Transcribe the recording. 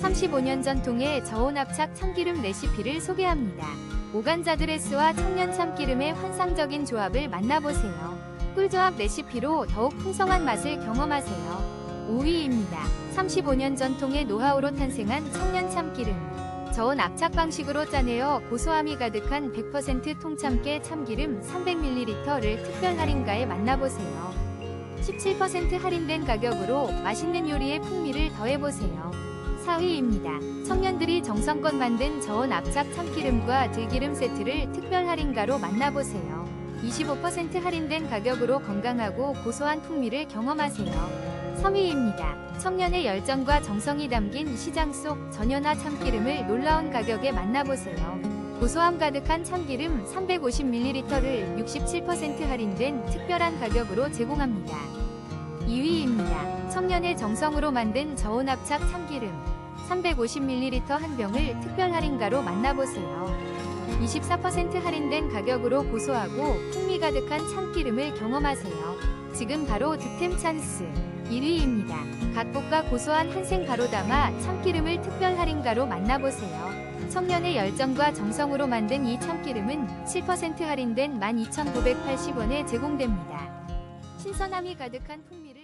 35년 전통의 저온압착 참기름 레시피를 소개합니다. 오간자드레스와 청년 참기름의 환상적인 조합을 만나보세요. 꿀조합 레시피로 더욱 풍성한 맛을 경험하세요. 5위입니다. 35년 전통의 노하우로 탄생한 청년 참기름. 저온 압착 방식으로 짜내어 고소함이 가득한 100% 통참깨 참기름 300ml를 특별 할인가에 만나보세요. 17% 할인된 가격으로 맛있는 요리에 풍미를 더해보세요. 4위입니다. 청년들이 정성껏 만든 저온 압착 참기름과 들기름 세트를 특별 할인가로 만나보세요. 25% 할인된 가격으로 건강하고 고소한 풍미를 경험하세요. 3위입니다. 청년의 열정과 정성이 담긴 시장 속 전연화 참기름을 놀라운 가격에 만나보세요. 고소함 가득한 참기름 350ml를 67% 할인된 특별한 가격으로 제공합니다. 2위입니다. 청년의 정성으로 만든 저온압착 참기름 350ml 한 병을 특별 할인가로 만나보세요. 24% 할인된 가격으로 고소하고 풍미 가득한 참기름을 경험하세요. 지금 바로 득템 찬스 1위입니다. 갓복과 고소한 한생 가루 담아 참기름을 특별 할인가로 만나보세요. 청년의 열정과 정성으로 만든 이 참기름은 7% 할인된 12,980원에 제공됩니다. 신선함이 가득한 풍미